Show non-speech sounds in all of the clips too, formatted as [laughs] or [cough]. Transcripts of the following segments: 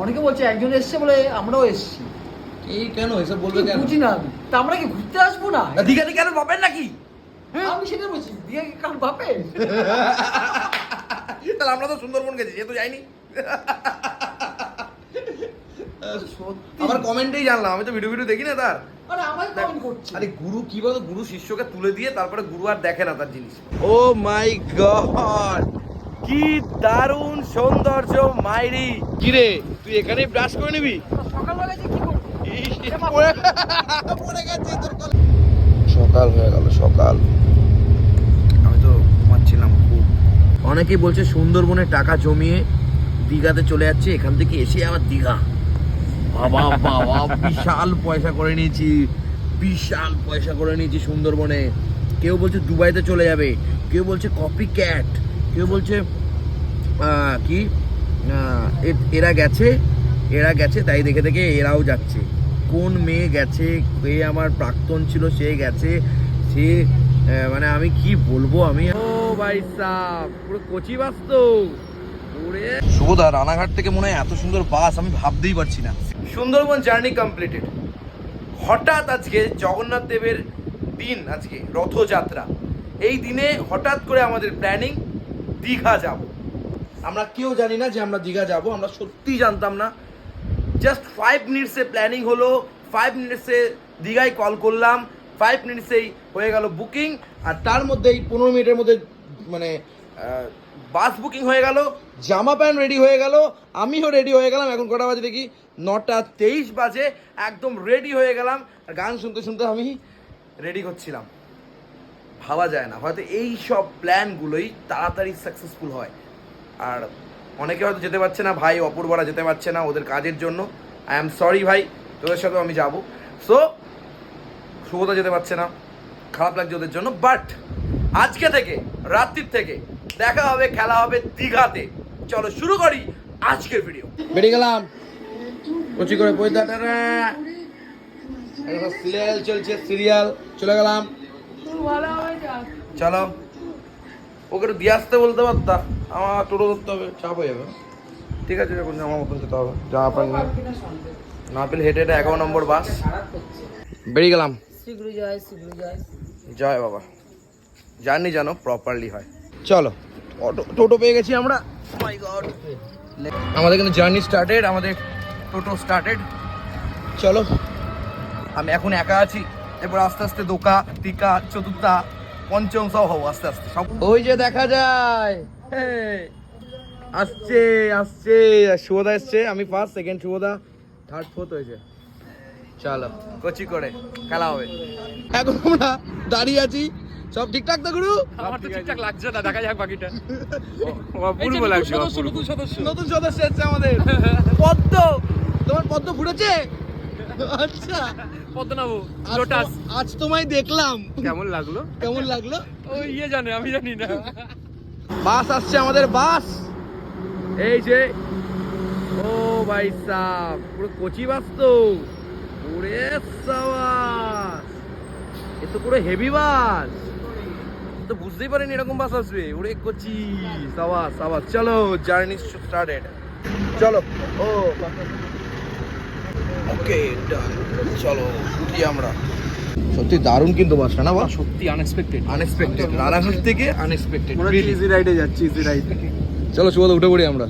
অনেকে বলছে একজন এসছে বলে আমরাও এসছি। এই কেন? এসব বলবে কেন? বুঝি না আমি। তা আমরা কি ঘুরতে আসব না? দীঘাতে কেন পাবেন নাকি? আমি সেটা বলছি। দিয়ে কি কারণ বাপে [laughs] তাহলে আমরা তো সুন্দরবন গেছি যেহেতু যাইনি। আমার কমেন্টেই জানলাম আমি তো ভিডিও ভিডিও দেখি না তার। আরে গুরু কি বলতো? গুরু শিষ্যকে তুলে দিয়ে তারপরে গুরু আর দেখে না তার জিনিস। ও মাই গড কি দারুণ সৌন্দর্য মাইরি। কিরে তুই এখানেই ব্রাশ করে নিবি? সকাল হয়ে গেল সকাল। আমি তো ঘুমাচ্ছিলাম খুব। অনেকেই বলছে সুন্দরবনে টাকা জমিয়ে দীঘাতে চলে যাচ্ছে এখান থেকে এসে আবার দীঘা। বাবা বাবা বিশাল পয়সা করে নিয়েছি বিশাল পয়সা করে নিয়েছি সুন্দরবনে। কেউ বলছে দুবাইতে চলে যাবে কেউ বলছে কপি ক্যাট কেউ বলছে কি? এরা গেছে এরা গেছে তাই দেখে দেখে এরাও যাচ্ছে। কোন মেয়ে গেছে? কে আমার প্রাক্তন ছিল সে গেছে। সে মানে আমি কি বলব? আমি ও ভাই সাহ পুরো কচি বাস তো। ওরে। শুভদা রানাঘাট থেকে মনে হয় এত সুন্দর বাস আমি ভাবতেই পারছি না। Sundarban journey completed. হঠাৎ আজকে জগন্নাথ দেবের দিন আজকে রথযাত্রা। এই দিনে হঠাৎ করে আমাদের প্ল্যানিং দীঘা যাব। আমরা কেউ জানি না যে আমরা দীঘা যাব, আমরা সত্যিই জানতাম না। জাস্ট ফাইভ মিনিটসে প্ল্যানিং হলো ফাইভ মিনিটসে দীঘায় কল করলাম ফাইভ মিনিটসেই হয়ে গেল বুকিং আর তার মধ্যেই পনেরো মিনিটের মধ্যে মানে বাস বুকিং হয়ে গেল, জামা প্যান্ট রেডি হয়ে গেল, আমিও রেডি হয়ে গেলাম, এখন কটা বাজে দেখি? নটা তেইশ বাজে, একদম রেডি হয়ে গেলাম, আর গান শুনতে শুনতে আমি রেডি করছিলাম। ভাবা যায় না, হয়তো এই সব প্ল্যানগুলোই তাড়াতাড়ি সাকসেসফুল হয়। আর অনেকে হয়তো যেতে পারছে না ভাই অপূর্বরা যেতে পারছে না ওদের কাজের জন্য। আই এম সরি ভাই তোদের সাথেও আমি যাব। সো শুভতা যেতে পারছে না খারাপ লাগছে ওদের জন্য বাট আজকে থেকে রাত্রির থেকে দেখা হবে খেলা হবে দীঘাতে। চলো শুরু করি আজকের ভিডিও বেরিয়ে গেলাম। কচি করে পয়দাটারা সিরিয়াল চলছে সিরিয়াল চলে গেলাম। চলো। ওকে একটু দিয়ে আসতে বলতে পারতা? আমার টোটো ধরতে হবে চাপ হয়ে যাবে। ঠিক আছে যখন আমার মতন যেতে হবে প্যান্ট নিয়ে। না পেলে হেঁটে হেঁটে এগারো নম্বর বাস। বেরিয়ে গেলাম। যায় জয় বাবা। জার্নি যেন প্রপারলি হয়। চলো অটো টোটো পেয়ে গেছি আমরা। মাই গড আমাদের কিন্তু জার্নি স্টার্টেড আমাদের টোটো স্টার্টেড চলো। আমি এখন একা আছি এরপর আস্তে আস্তে দোকা টিকা চতুর্থা পঞ্চম সব হব আস্তে আস্তে সব ওই যে দেখা যায়। আসছে আসছে শুভদা এসছে আমি ফার্স্ট সেকেন্ড শুভদা থার্ড ফোর্থ হয়েছে। চলো। কচি করে খেলা হবে। এখন আমরা দাঁড়িয়ে আছি সব ঠিকঠাক তো গুরু? আমার তো ঠিকঠাক লাগছে না দেখা যাক বাকিটা। [laughs] অপূর্ব। লাগছে। নতুন সদস্য। নতুন সদস্য এসছে আমাদের। [laughs] পদ্ম! তোমার পদ্ম ফুটেছে? আচ্ছা। পদ্মনাভু লোটাস। আজ তোমায় দেখলাম। কেমন লাগল? কেমন লাগল? ও ইয়ে জানে আমি জানি না। বাস আসছে আমাদের বাস। এই যে ও ভাই সাহ পুরো কচি বাস তো। ওরে সাবাস। এ তো পুরো হেভি বাস। তো বুঝতেই পারিনি এরকম বাস আসবে। ওরে কচি সাবাস সাবাস। চলো জার্নি স্টার্টেড চলো। ও ওকে ডান চলো উঠি আমরা। সত্যি দারুণ কিন্তু বাসটা না বাস সত্যি আনএক্সপেক্টেড আনএক্সপেক্টেড রানাঘাট থেকে আনএক্সপেক্টেড ইজি রাইডে যাচ্ছি ইজি রাইড চলো শুভদা উঠে পড়ি আমরা।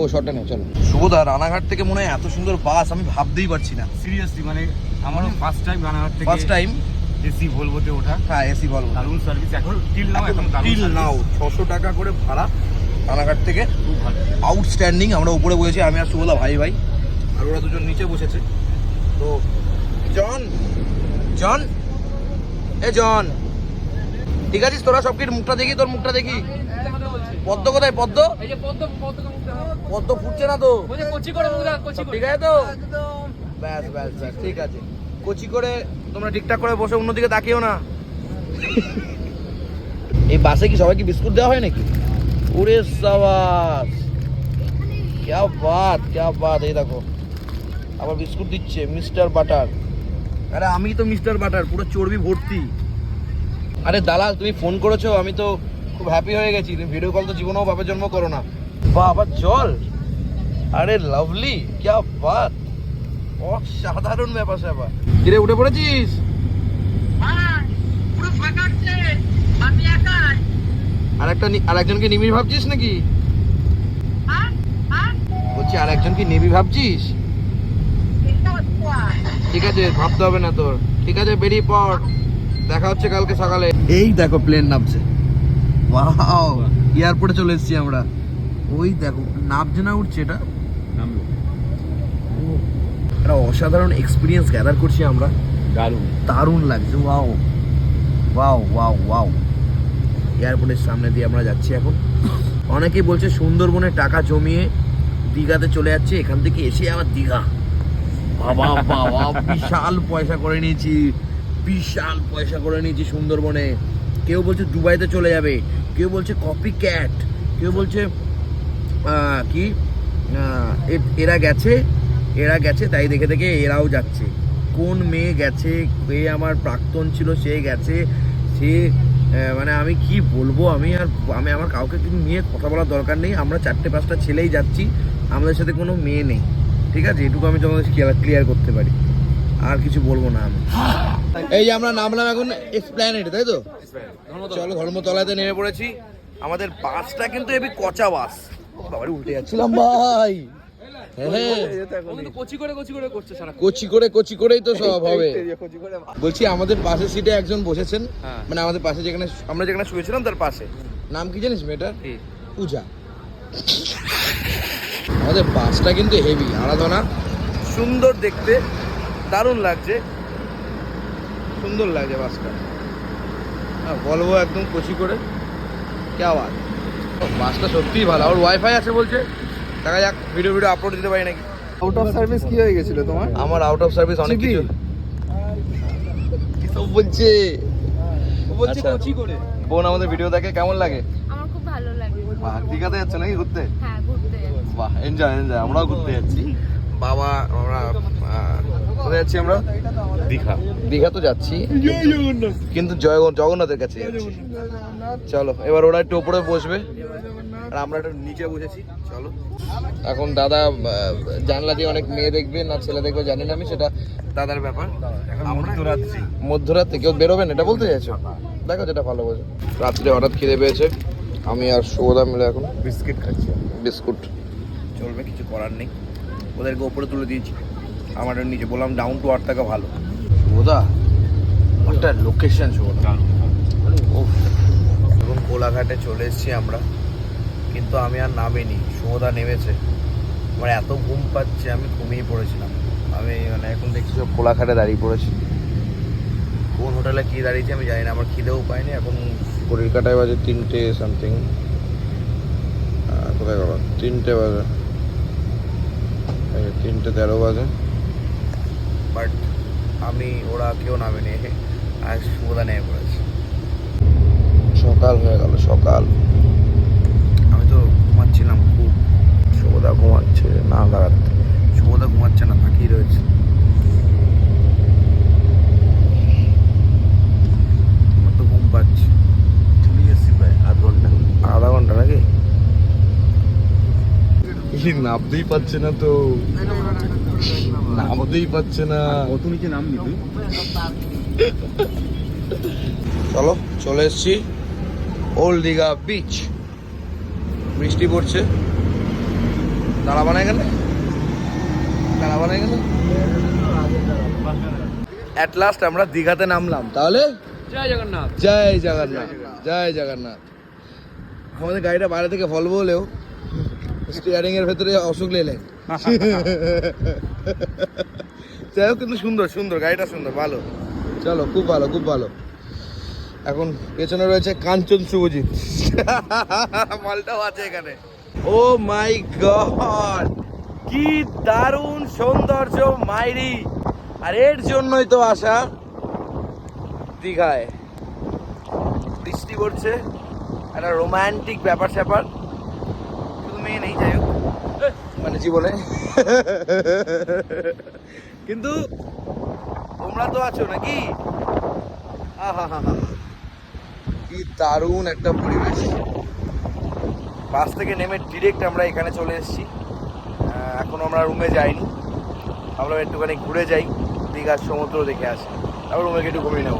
ও শর্টটা নেই চলো। শুভদা রানাঘাট থেকে মনে হয় এত সুন্দর বাস আমি ভাবতেই পারছি না। সিরিয়াসলি মানে আমারও ফার্স্ট টাইম রানাঘাট থেকে ফার্স্ট টাইম এসি ভলভোতে ওঠা। হ্যাঁ এসি বল দারুণ সার্ভিস এখন টিল নাও এখন টিল। নাও ছশো টাকা করে ভাড়া রানাঘাট থেকে। খুব ভালো। আউটস্ট্যান্ডিং আমরা উপরে বসেছি আমি আর শুভদা ভাই ভাই। আর ওরা দুজন নিচে বসেছে। তো, জন জন, এ জন। ঠিক আছিস তোরা সব কিছু মুখটা দেখি, তোর মুখটা দেখি? পদ্ম কোথায়? পদ্ম? পদ্ম ফুটছে না তো? ঠিক আছে তো? ব্যাস ব্যাস ব্যাস, ঠিক আছে। কচি করে তোমরা ঠিকঠাক করে বসে অন্যদিকে তাকিও না। এই বাসে কি সবাইকে বিস্কুট দেওয়া হয় নাকি? ওরে সাবাস। ক্যা বাত ক্যা বাত, এই দেখো। আবার বিস্কুট দিচ্ছে মিস্টার বাটার। আরে আমি তো মিস্টার বাটার পুরো চর্বি ভর্তি। আরে দালাল তুমি ফোন করেছ আমি তো খুব হ্যাপি হয়ে গেছি। তুমি ভিডিও কল তো জীবনেও বাপের জন্ম করো না। বা আবার জল! আরে লাভলি ক্যা বাত! অসাধারণ ব্যাপার স্যাপার। কিরে উঠে পড়েছিস? আর একটা আর একজনকে নিবি ভাবছিস নাকি? বলছি আর একজন কি নিবি ভাবছিস? ঠিক আছে ভাবতে হবে না তোর। ঠিক আছে বেরিয়ে পড়। দেখা হচ্ছে কালকে সকালে। এই দেখো প্লেন নামছে। ওয়াও এয়ারপোর্টে চলে এসেছি আমরা। ওই দেখো নামছে না উঠছে এটা? একটা অসাধারণ এক্সপিরিয়েন্স গ্যাদার করছি আমরা। দারুণ। দারুণ লাগছে ওয়াও ওয়াও ওয়াও ওয়াও এয়ারপোর্টের সামনে দিয়ে আমরা যাচ্ছি এখন। অনেকেই বলছে সুন্দরবনে টাকা জমিয়ে দীঘাতে চলে যাচ্ছে এখান থেকে এসে আবার দীঘা। বাবা বাবা, বিশাল পয়সা করে নিয়েছি, বিশাল পয়সা করে নিয়েছি সুন্দরবনে। কেউ বলছে দুবাইতে চলে যাবে, কেউ বলছে কপি ক্যাট কেউ বলছে কি? এরা গেছে এরা গেছে, তাই দেখে দেখে এরাও যাচ্ছে। কোন মেয়ে গেছে, কে আমার প্রাক্তন ছিল, সে গেছে, সে মানে আমি কি বলব, আমি আর, আমি আমার কাউকে নিয়ে কথা বলার দরকার নেই, আমরা চারটে পাঁচটা ছেলেই যাচ্ছি, আমাদের সাথে কোনো মেয়ে নেই। ঠিক আছে? এটুকু আমি তোমাদের ক্লিয়ার করতে পারি। আর কিছু বলব না আমি। এই যে আমরা নামলাম এখন এক্সপ্ল্যানেড তাই তো? চলো ধর্মতলাতে নেমে পড়েছি। আমাদের বাসটা কিন্তু এবি কচা বাস। বাবারে উল্টে যাচ্ছিলাম ভাই। হ্যাঁ কচি করে কচি করে করছে সারা কচি করে কচি করেই তো সব হবে। বলছি আমাদের পাশের সিটে একজন বসেছেন। হ্যাঁ। মানে আমাদের পাশে যেখানে আমরা যেখানে শুয়েছিলাম তার পাশে। নাম কি জানিস মেয়েটার? পূজা। আমাদের বাসটা কিন্তু হেভি আরাধনা। সুন্দর দেখতে দারুণ লাগছে। সুন্দর লাগছে বাসটা। হ্যাঁ বলব একদম কচি করে। কে আওয়াজ? বাসটা সত্যিই ভালো। আর ওয়াইফাই আছে বলছে। দেখা যাক ভিডিও ভিডিও আপলোড দিতে পারি নাকি। আউট অফ সার্ভিস কি হয়ে গেছিল তোমার? আমার আউট অফ সার্ভিস অনেক? কিছু। কি সব বলছে। বলছি আচ্ছা। কচি করে। বোন আমাদের ভিডিও দেখে কেমন লাগে? আমার খুব ভালো লাগে। দীঘাতে যাচ্ছে নাকি ঘুরতে? হ্যাঁ। বাহ এনজয় এনজয় আমরাও ঘুরতে যাচ্ছি। বাবা আমরা কোথায় যাচ্ছি আমরা? দীঘা। দীঘা তো যাচ্ছি কিন্তু জয় জগন্নাথের কাছে যাচ্ছি। চলো এবার ওরা একটু ওপরে বসবে। আর আমরা একটু নিচে বসেছি চলো। এখন দাদা জানলা দিয়ে অনেক মেয়ে দেখবে না ছেলে দেখবে জানি না আমি সেটা দাদার ব্যাপার। মধ্যরাত্রি। মধ্যরাতে কেউ বেরোবেন এটা বলতে চাইছো? দেখো যেটা ভালো বোঝো। রাত্রে হঠাৎ খিদে পেয়েছে আমি আর সৌদা মিলে এখন বিস্কিট খাচ্ছি। বিস্কুট। চলবে কিছু করার নেই। ওদেরকে ওপরে তুলে দিয়েছি। আমার নিচে বললাম ডাউন টু আর্থ থাকা ভালো। সৌদা একটা লোকেশন উফ। এখন কোলাঘাটে চলে এসেছি আমরা। কিন্তু আমি আর নামিনি সৌদা নেমেছে। আমার এত ঘুম পাচ্ছে আমি ঘুমিয়ে পড়েছিলাম। আমি মানে এখন দেখছি সব কোলাঘাটে দাঁড়িয়ে পড়েছি। কোন হোটেলে কি দাঁড়িয়েছি আমি জানি না আমার খিদেও পাইনি এখন ঘড়ির কাটায় বাজে তিনটে সামথিং কোথায় গেল তিনটে বাজে। তিনটে তেরো বাজে। বাট আমি ওরা কেউ নামে নামেনি আজ সুবিধা নেমে পড়েছি। সকাল হয়ে গেল সকাল। আমি তো ঘুমাচ্ছিলাম খুব। সুবিধা ঘুমাচ্ছে না দাঁড়াতে সুবিধা ঘুমাচ্ছে না তাকিয়ে রয়েছে আমার তো ঘুম পাচ্ছে চলে এসেছি প্রায় আধ ঘণ্টা আধা ঘণ্টা নাকি নামতেই পারছে না তো। নামতেই পারছে না। কত নিচে নাম তুই? চলো চলে এসেছি ওল্ড দীঘা বিচ বৃষ্টি পড়ছে। দাঁড়াবা বানায় গেলে দাঁড়াবা বানায় এখানে। অ্যাট লাস্ট আমরা দীঘাতে নামলাম। তাহলে? জয় জগন্নাথ। জয় জগন্নাথ। জয় জগন্নাথ। আমাদের গাড়িটা বাইরে থেকে ভলভো হলেও স্টিয়ারিং এর ভেতরে অশোক লেলেন যাই হোক, কিন্তু সুন্দর সুন্দর, গাড়িটা সুন্দর, ভালো। চলো, খুব ভালো খুব ভালো। এখন পেছনে রয়েছে কাঞ্চন শুভজিৎ। মালটাও আছে এখানে। Oh my god! কি দারুণ সৌন্দর্য, মাইরি। আর এর জন্যই তো আসা দীঘায়। বৃষ্টি পড়ছে, একটা রোমান্টিক ব্যাপার স্যাপার মেয়ে নেই যাই হোক। মানে জীবনে। কিন্তু তোমরা তো আছো নাকি। কি দারুণ একটা পরিবেশ। বাস থেকে নেমে ডিরেক্ট আমরা এখানে চলে এসেছি। এখনও আমরা রুমে যাইনি। আমরা একটুখানি ঘুরে যাই দীঘার সমুদ্র দেখে আসি। তারপর রুমে একটু ঘুমিয়ে নেব।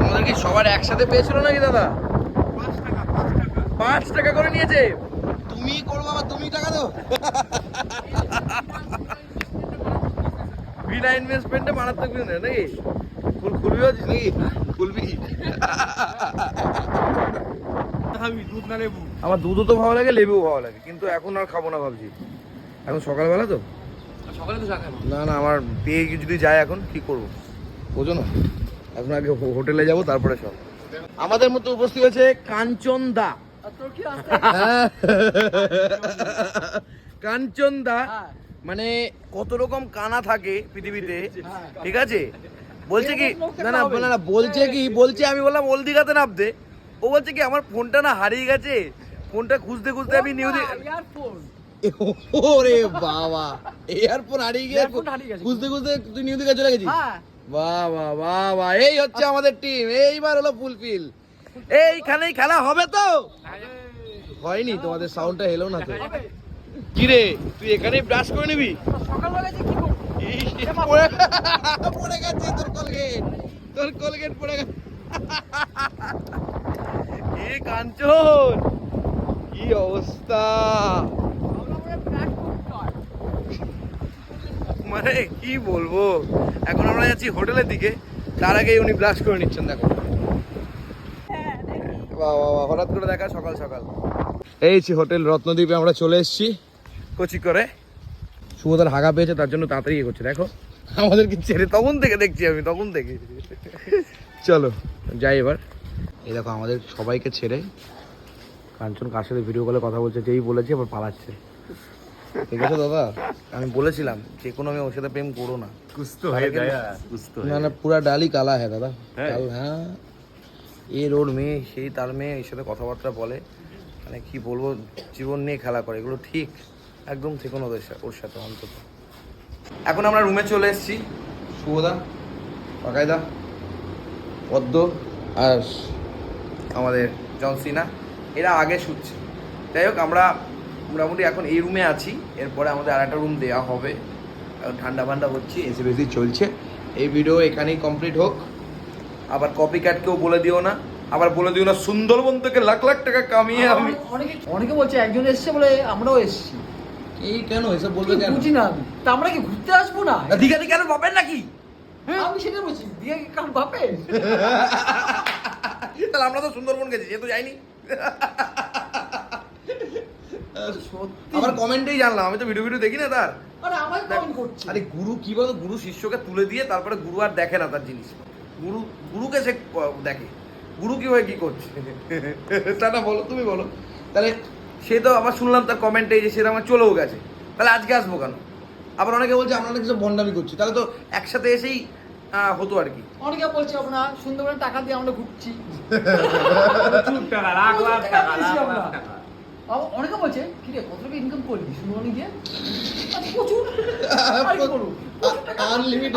আমাদের কি সবার একসাথে পেয়েছিল নাকি দাদা? পাঁচ টাকা করে নিয়েছে? দাও বিনা ইনভেস্টমেন্টে মারাত্মক বিজনেস নাকি? ফুল খুলবি হচ্ছিস নাকি? খুলবি। আমার দুধও তো ভালো লাগে লেবুও ভালো লাগে কিন্তু এখন আর খাব না ভাবছি। এখন সকালবেলা তো? সকালে তো না না আমার পেয়ে যদি যায় এখন কি করব? বোঝো না। এখন আগে হো- হোটেলে যাব তারপরে সব আমাদের মতো উপস্থিত হয়েছে কাঞ্চন দা [laughs] কাঞ্চন দা হ্যাঁ। মানে কত রকম কানা থাকে পৃথিবীতে হ্যাঁ। ঠিক আছে? বলছে কি না না না না বলছে কি বলছে আমি বললাম ওল দিঘাতে নামতে। ও বলছে কি আমার ফোনটা না হারিয়ে গেছে। ফোনটা খুঁজতে খুঁজতে আমি নিউ ওরে বাবা এয়ারফোন হারিয়ে গিয়ে। খুঁজতে খুঁজতে তুই নিউ দিঘা চলে গেছিস? হ্যাঁ। বাহ বাহ বাহ বাহ। এই হচ্ছে আমাদের টিম এইবার হলো ফুলফিল এইখানেই খেলা হবে তো? হয়নি তোমাদের সাউন্ডটা এলো না তো। কি রে তুই এখানেই ব্রাশ করে নিবি? কি পড়ে পড়ে গেছে তোর কলগেট তোর কলগেট পড়ে গেছে। এ কাঞ্চন কি অবস্থা? মানে কি বলব? এখন আমরা যাচ্ছি হোটেলের দিকে। তার আগে উনি ব্রাশ করে নিচ্ছেন দেখো। হঠাৎ করে দেখা সকাল সকাল। এই হোটেল রত্নদ্বীপে আমরা চলে এসেছি। কোচি করে। শুভদার হাগা পেয়েছে তার জন্য তাড়াতাড়ি ইয়ে করছে দেখো। আমাদেরকে ছেড়ে তখন থেকে দেখছি আমি তখন থেকে। চলো যাই এবার। এই দেখো আমাদের সবাইকে ছেড়ে। কাঞ্চন কার সাথে ভিডিও কলে কথা বলছে যেই বলেছে আবার পালাচ্ছে। ঠিক আছে দাদা? আমি বলেছিলাম যে কোনো আমি ওর সাথে প্রেম করো না। কুস্ত হয়ে না পুরা ডালি কালা হ্যাঁ দাদা। হ্যাঁ। এ ওর মেয়ে, সেই তার মেয়ে এর সাথে কথাবার্তা বলে। মানে কি বলব, জীবন নিয়ে খেলা করে। এগুলো ঠিক একদম ঠিক ওদের ওর সাথে অন্তত। এখন আমরা রুমে চলে এসেছি। শুভদা পাকাইদা পদ্ম আর আমাদের জনসিনা এরা আগে শুচ্ছে। যাই হোক, আমরা মোটামুটি এখন এই রুমে আছি। এরপরে আমাদের আর একটা রুম দেওয়া হবে। ঠান্ডা ফান্ডা হচ্ছে এসে বেশি চলছে। এই ভিডিও এখানেই কমপ্লিট হোক। আবার কপি ক্যাটকেও বলে দিও না আবার বলে দিও না সুন্দরবন থেকে লাখ লাখ টাকা কামিয়ে আমি অনেকে অনেকে বলছে একজন এসছে বলে আমরাও এসছি। এই কেন এসব বলবে কেন? বুঝি না আমি। তা আমরা কি ঘুরতে আসব না? দীঘাতে কেন পাবেন নাকি? আমি সেটা বলছি দিয়ে কি কারণ বাপে [laughs] তাহলে আমরা তো সুন্দরবন গেছি যেহেতু যাইনি। সত্যি। আবার কমেন্টেই জানলাম আমি তো ভিডিও ভিডিও দেখি না তার। আরে আমার কমেন্ট করছে। আরে গুরু কি বলতো গুরু শিষ্যকে তুলে দিয়ে তারপরে গুরু আর দেখে না তার জিনিস। গুরু গুরুকে সে দেখে। গুরু কি হয়ে কি করছে? তা না বলো তুমি বলো। তাহলে সে তো আবার শুনলাম তার কমেন্টে যে সেটা আমার চলেও গেছে। তাহলে আজকে আসব কেন? আবার অনেকে বলছে আমরা অনেক কিছু ভণ্ডামি করছি। তাহলে তো একসাথে এসেই হতো আর কি। অনেকে বলছে আমরা সুন্দরবনে টাকা দিয়ে আমরা ঘুরছি। টাকা লাখ লাখ টাকা। অনেকে বলছে কি রে কত টাকা ইনকাম করবি সুন্দরবনে গিয়ে। আচ্ছা প্রচুর। আর কি করব?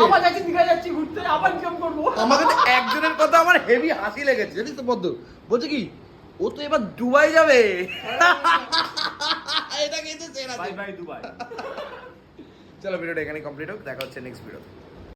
আবার যাচ্ছি দীঘা যাচ্ছি ঘুরতে আবার ইনকাম করব। আমাকে তো একজনের কথা আমার হেভি হাসি লেগেছে জানিস তো বলছে কি ও তো এবার দুবাই যাবে। এটা কিন্তু সেরা বাই বাই দুবাই চলো ভিডিওটা এখানে কমপ্লিট হোক দেখা হচ্ছে নেক্সট ভিডিও